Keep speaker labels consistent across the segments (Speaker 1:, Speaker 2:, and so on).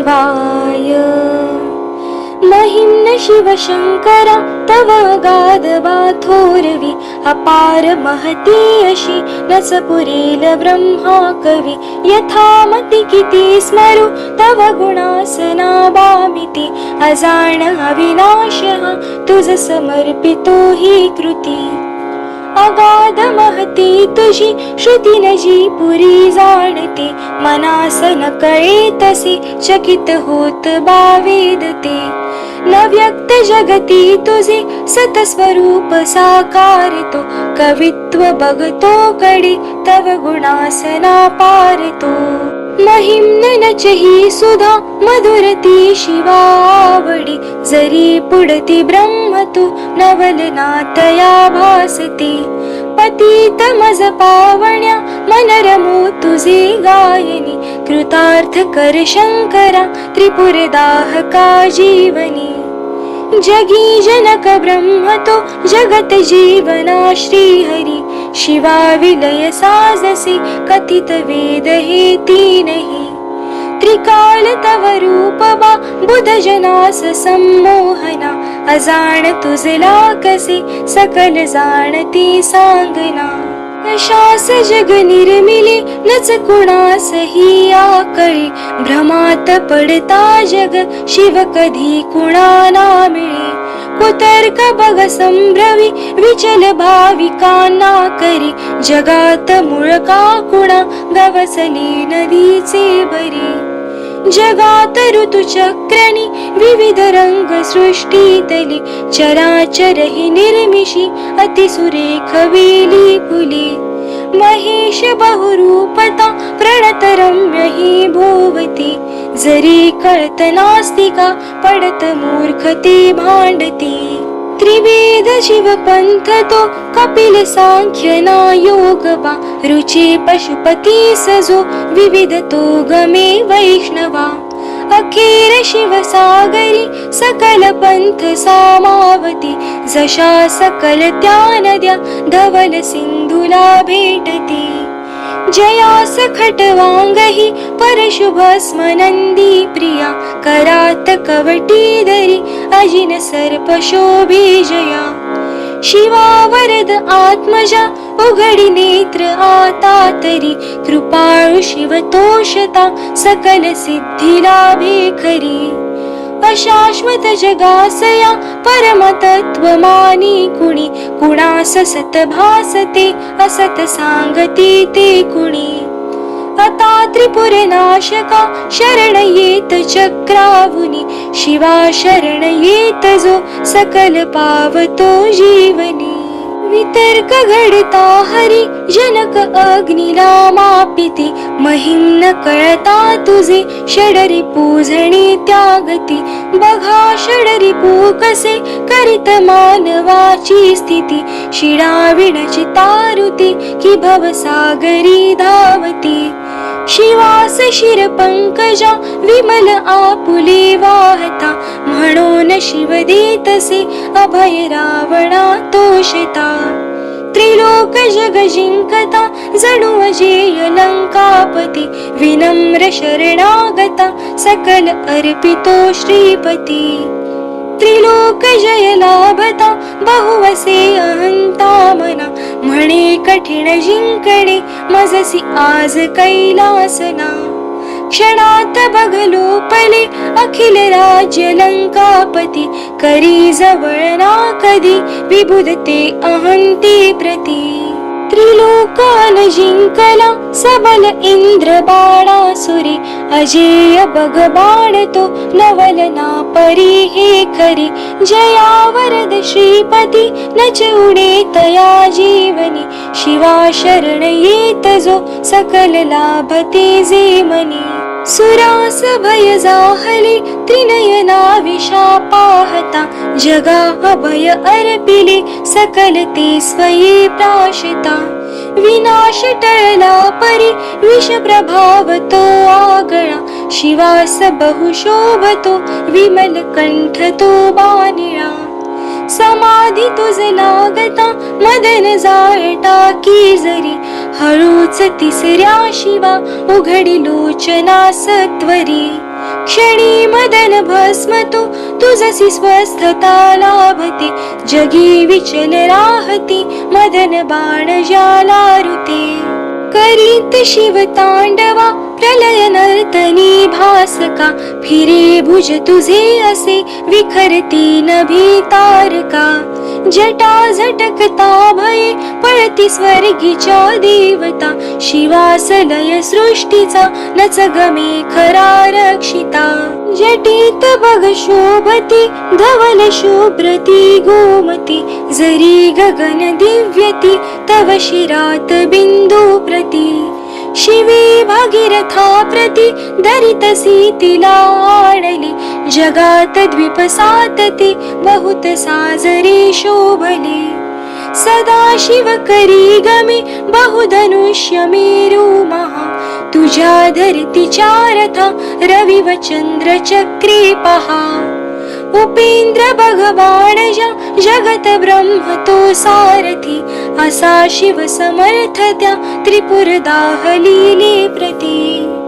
Speaker 1: शिवाय. महिम्न शिवशङ्कर तव गादवा थोरवी अपार महती अशी रसपुरील ब्रह्मा कवी यथामति किती स्मरु तव गुणासना बामिति अजाण अविनाशः तुझ समर्पितो हि कृती. अगाध महती तुझी श्रुती नजी पुरी जाणते. मनास न कळे तसे चकित होत बावेदते न व्यक्त जगती तुझे सतस्वरूप साकारतो. कवित्व बघतो कडे तव गुणासना पारतो. महिम्न नचही सुधा मधुरती शिवावडी जरी पुढती ब्रह्म तू नवलनातया भासती. पतित मज पावण्या मनरमो तुझे गायनी कृतार्थ कर शंकरा त्रिपुरदाहका जीवनी. जगी जनक ब्रह्म तो जगत जीवना श्रीहरी शिवा विलय साजसे कथित वेद हे त्रिकाल तव रूप बा बुध जनास संमोहना अजाण तुझला कसे सकल जाणती सांगना कशास जग निर्मिले नच कुणास ही आकळी भ्रमात पडता जग शिव कधी कुणाला मिळे कुतर्क बघ संभ्रवी विचल भाविकांना करी जगात मुळका कुणा गवसली नदीचे बरी जगात ऋतुचक्रणी विविध रंग सृष्टीतली चराचर हि निर्मिशी अतिसुरेख वेली फुली. महेश बहुरूपता प्रणत रम्य हि भोवती. जरी कळत नास्तिका पडत मूर्खते भांडती. त्रिवेद शिव पंथ तो कपिल सांख्य योगवा रुची पशुपती सजो विविध तो गमे वैष्णवा। अखेर शिव सागरी सकल पंथ सामावती जशा सकल त्या नद्या धवल सिंधुला भेटती। जयास खटवांगही परशुभ स्मनंदी प्रिया करात कवटी दरी अजिन सर्प शोभी जया। शिवा वरद आत्मजा उघडी नेत्र आता तरी. कृपाळु शिव तोषता सकल सिद्धी लाभे खरी अशाश्वत जगासया परमतत्व मानी कुणी. कुणास सत भासते असत सांगती ते कुणी. आता त्रिपुरनाशका शरण येत चक्रावुनी शिवा शरण येत जो सकल पावतो जीवनी। वितर्क घडता हरी जनक अग्निला मापिती महिम न कळता तुझे षडरी पूजणे त्यागती। बघा षडरी पू कसे करीत मानवाची स्थिती। शिडाविणची तारुती कि भवसागरी धावती। शिवास शिर पंकजा विमल आपुली वाहता. म्हणून शिव देतसे अभय रावणा तोषता. त्रिलोक जग जिंकता जणू अजेय लंकापती. विनम्र शरणागता सकल अर्पितो श्रीपती. त्रिलोक जय लाभता बहुवसे अहंता मना. म्हणे कठीण जिंकणे मजसी आज कैलासना. क्षणात बघलो पले अखिल राज्य लंकापती. करी जवळ ना कधी विबुधते अहंती प्रती. त्रिलोकान जिंकला सबल इंद्र बाणासुरी अजेय बग बाणतो नवल ना परी हे खरी जयावरद श्रीपती नच तया जीवनी शिवा शरण येत जो सकल लाभते जे मनी सुरास भय जाहले त्रिनयना विशा पाहता जगाः अर्पिले सकल ते स्वये प्राशिता। विनाशटला परि विषप्रभावतो आगणा शिवास बहुशोभतो विमलकण्ठतो बाणि समाधी तुझे लागता मदन जाळटा की जरी हळूच तिसऱ्या शिवा उघडी लोचना सत्वरी. क्षणी मदन भस्म तू तुझसी स्वस्थता लाभते. जगी विचल राहती मदन बाण ज्याला ऋते करीत शिव तांडवा प्रलय नर्तनी भासका फिरे भुज तुझे असे विखरती नभी तारका. जटा झटकता भये पळती स्वर्गीच्या देवता. शिवासलय सृष्टीचा नच गमे खरा रक्षिता. जटीत बघ शोभती धवल शुभ्रती गोमती. जरी गगन दिव्यती तव शिरात बिंदू प्रती शिवी भागीरथा प्रती धरितसी तिला आडली जगात द्वीप सातती बहुत साजरी शोभली. सदा शिव करी गमी बहुधनुष्य मेरू महा. तुझ्या धरती रथा रवि व चंद्र पहा. उपेंद्र भगवान ज्या जगत ब्रह्म तो सारथी. असा शिव समर्थ त्या त्रिपुर दाहलीले प्रती.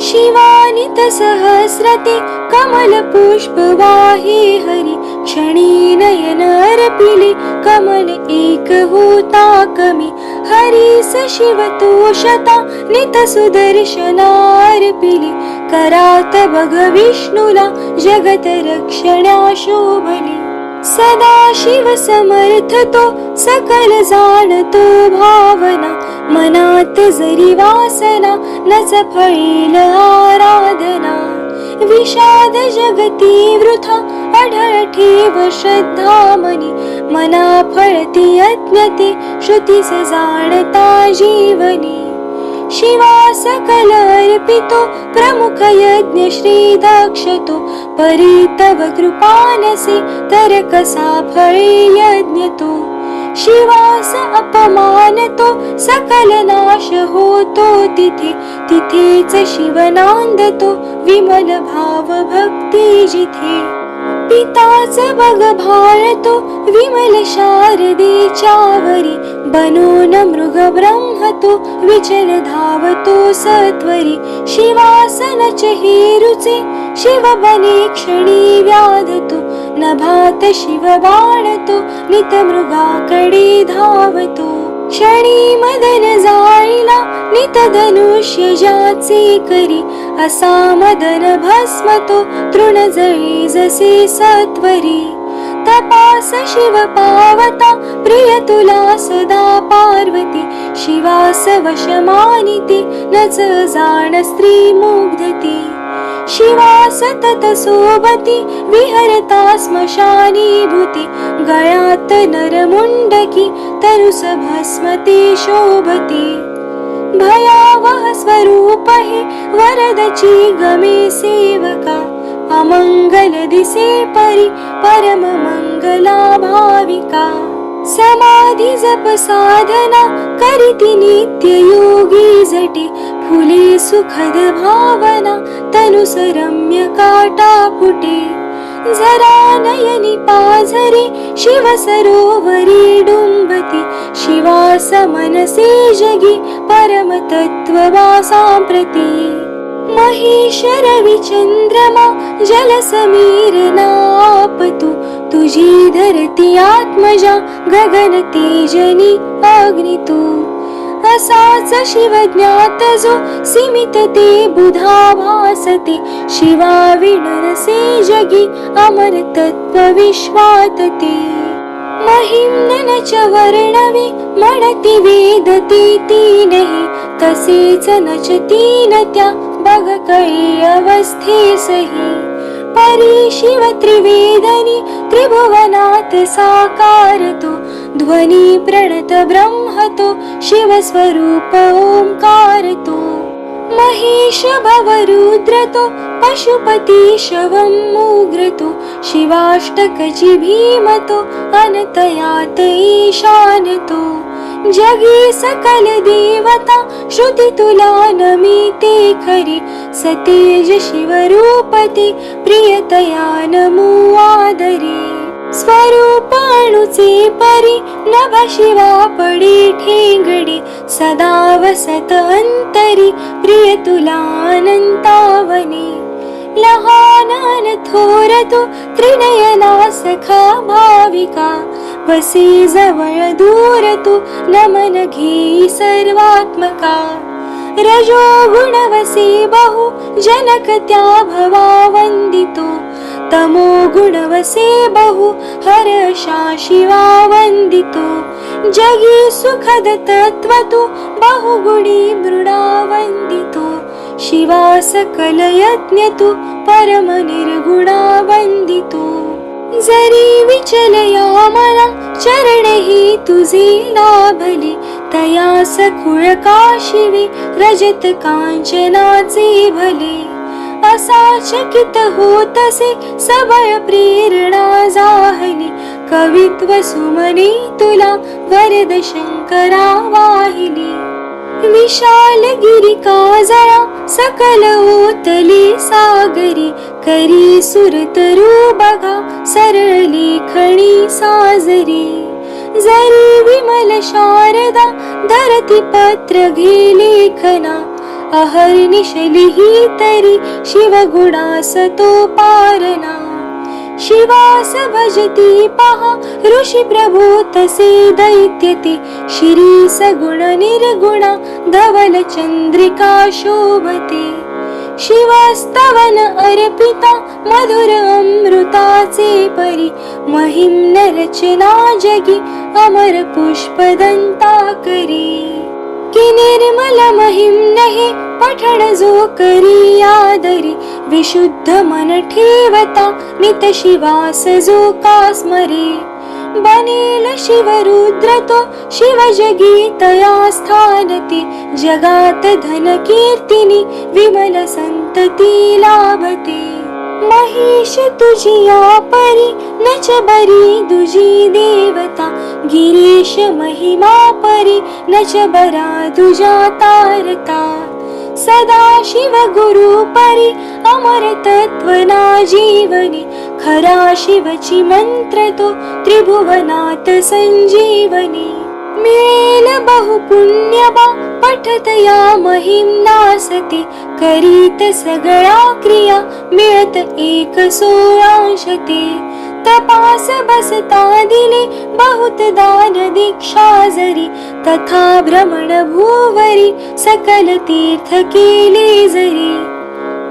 Speaker 1: शिवानित सहस्रते कमल पुष्प वाहे हरी क्षणी नयन अर्पिले कमल एक होता कमी. हरीस शिव तोषता नित सुदर्शनार्पिले करात बघ विष्णुला जगत रक्षण्या शोभली. सदा शिव समर्थ तो सकल जाणतो भावना. मनात जरी वासना नच फळील आराधना. विषाद जगती वृथा अढळ ठेव श्रद्धा मनी मना फळती अज्ञते श्रुतीस जाणता जीवनी. शिवा सकल अर्पितो प्रमुख यज्ञ श्री दक्षतो परितव कृपानसे तर कसा फळे यज्ञ तो शिवास अपमानतो सकल नाश होतो तिथे तिथेच शिवनांदतो विमल भाव भक्ती जिथे। पिताच बघ भाळतो विमल शारदेच्यावरी. बनून मृग ब्रह्म तो विचल धावतो सत्वरी. शिवासन हेरुचे शिव बने क्षणी व्याधतो नभात शिव बाणतो नित मृगाकडे धावतो. क्षणी मदन जाळीला नित धनुष्य ज्याचे करी असा मदन भस्मतो तृण जळी जसे सत्वरी. तपास शिव पावता प्रिय तुला सदा पार्वती. शिवास वशमानिती नच जाण स्त्री मुग्धती. शिवा सतत सोबती विहरता स्मशानी भूती गळ्यात नरमुंडकी तरुस भस्मती शोभती. भयावह स्वरूप हे वरदची गमे सेवका अमंगल दिसे परी परम मंगला भाविका. समाधी जप साधना करीती नित्य योगी जटे फुले सुखद भावना तनुसरम्य रम्य काटा फुटे. जरा नयनी पाझरे शिव सरोवरी डुंबती. शिवास मनसे जगी परम तत्व वासांप्रती महेश चंद्रमा जल समीर नापतु. तुझी धरती आत्मजा गगन तेजनी अग्नि तू असाच शिव ज्ञात जो सीमित ते बुधा भासते. शिवा विणरसे जगी अमर तत्व विश्वात ते. महिमन च वर्णवे म्हणती वेदते तीनही तसेच नच तीन त्या बघ कळी अवस्थेसही परी शिव त्रिवेदनी त्रिभुवनात साकारतो ध्वनी प्रणत ब्रह्मतो शिव स्वरूप ओंकारतो महेश भवरुद्रतो पशुपती शवं मुग्रतो शिवाष्टकची भीमतो अनतयात ईशानतो जगी सकल देवता श्रुती तुला नमिते खरी सतेज शिवरूपती प्रियतया नमो आदरी स्वरूप परी नभ शिवा पडी ठेंगडी सदा वसत अंतरी प्रिय तुला अनंतावनी लहानन थोर तू त्रिनयना सखा भाविका. वसे जवळ दूर तू नमन घे सर्वात्मका. रजो गुणवसे बहु जनक त्या भवा वंदितो. तमो गुणवसे बहु हर शिवा वंदितो. जगी सुखद तत्व तू बहुगुणी मृडा वंदितो. शिवा कलयज्ञ तु तू परम निर्गुणा वंदितो जरी विचलया मला चरण ही तुझे लाभले तया सखुळ काशिवे रजत कांचनाचे भले. असा चकित होतसे सबळ प्रेरणा जाहली. कवित्व सुमने तुला वरद शंकरा वाहिली. विशाल गिरिका जळा सकल ओतली सागरी करी सुरतरू बघा सरळी खणी साजरी. जरी विमल शारदा धरती पत्र घे लेखना अहर्निशली ही तरी शिवगुणास तो पारना. शिवास भजती पहा ऋषी प्रभू तसे दैत्यते। श्री सगुण निर्गुणा धवल चंद्रिका शोभते। शिवस्तवन अर्पिता मधुर अमृताचे परी। महिम्न रचना जगी अमर पुष्पदंता करी कि निर्मल महिम्न हे पठण जो करी आदरी विशुद्ध मन ठेवता नित शिवास जो का स्मरे. बनेल शिवरुद्र तो शिव जगी तया स्थानती जगात धन कीर्तिनी विमल संतती लाभते. महिष तुझी या परी नच बरी तुझी देवता गिरीश महिमा परी नच बरा तुझा तारता. सदा शिव गुरु परी अमर तत्वना जीवनी खरा शिवची मंत्र तो त्रिभुवनात संजीवनी. मिळेल बहु पुण्यबा पठत या महिम्नासते करीत सगळ्या क्रिया मिळत एक सोळांशते तपास बसता दिले? बहुत दान दीक्षा जरी तथा भ्रमण भूवरी सकल तीर्थ केले जरी.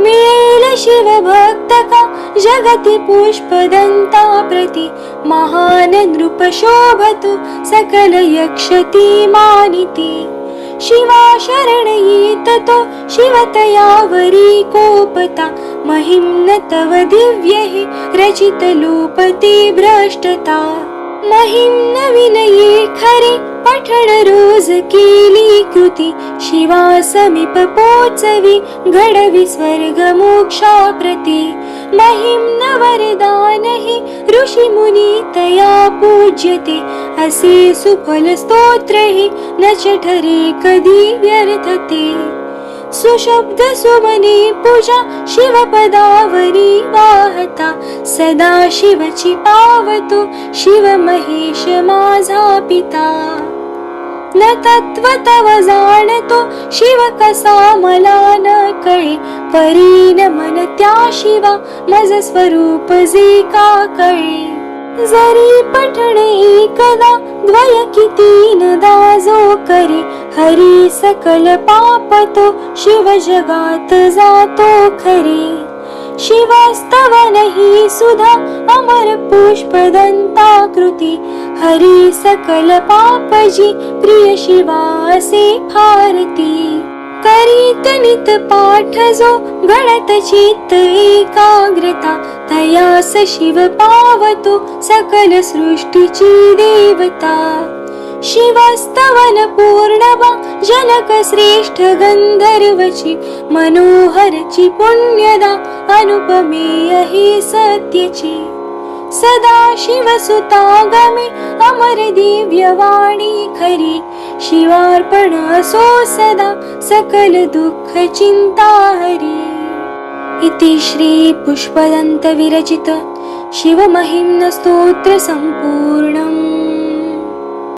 Speaker 1: मिळेल शिव भक्त का जगती पुष्पदंता प्रती? महान नृप शोभतो सकल यक्षती मानिती. शिवा शरणयी ततो शिवतया वरीकोपता महिं न तव दिव्यहि रचितपति भ्रष्टता। महिम्न विनये खरे. पठण रोज केली कृती. शिवा समीप पोचवी. घडवी स्वर्ग मोक्षा प्रती. महिम वरदान हि ऋषी मुनी तया पूज्यते. असे सुफल स्तोत्र हि नच ठरे कधी व्यर्थते. सुशब्द सुमने पूजा शिवपदावरी वाहता. सदा शिवची पावतो शिव महेश माझा पिता. न तत्व तव जाणतो शिव कसा मला न कळे. परी न मन त्या शिवा मज स्वरूप जे का कळे. जरी पठण एकदा द्वय किती नदा जो करी हरी सकल पाप तो शिव जगात जातो खरी. शिवास्तवन ही सुधा अमर पुष्पदंता कृती हरी सकल पापजी प्रिय शिवासे भारती. करीत नित पाठ जो गणत चित एकाग्रता तयास शिव पावतो सकल सृष्टीची देवता. शिवस्तवन पूर्णवा जनक श्रेष्ठ गंधर्वची मनोहरची पुण्यदा अनुपमेय हे सत्यची. सदा शिवसुतागमे अमर दिव्यवाणी खरी। सदा सकल हरि। इति श्रीपुष्पदन्तविरचित शिवमहिम्नस्तोत्रसम्पूर्णम्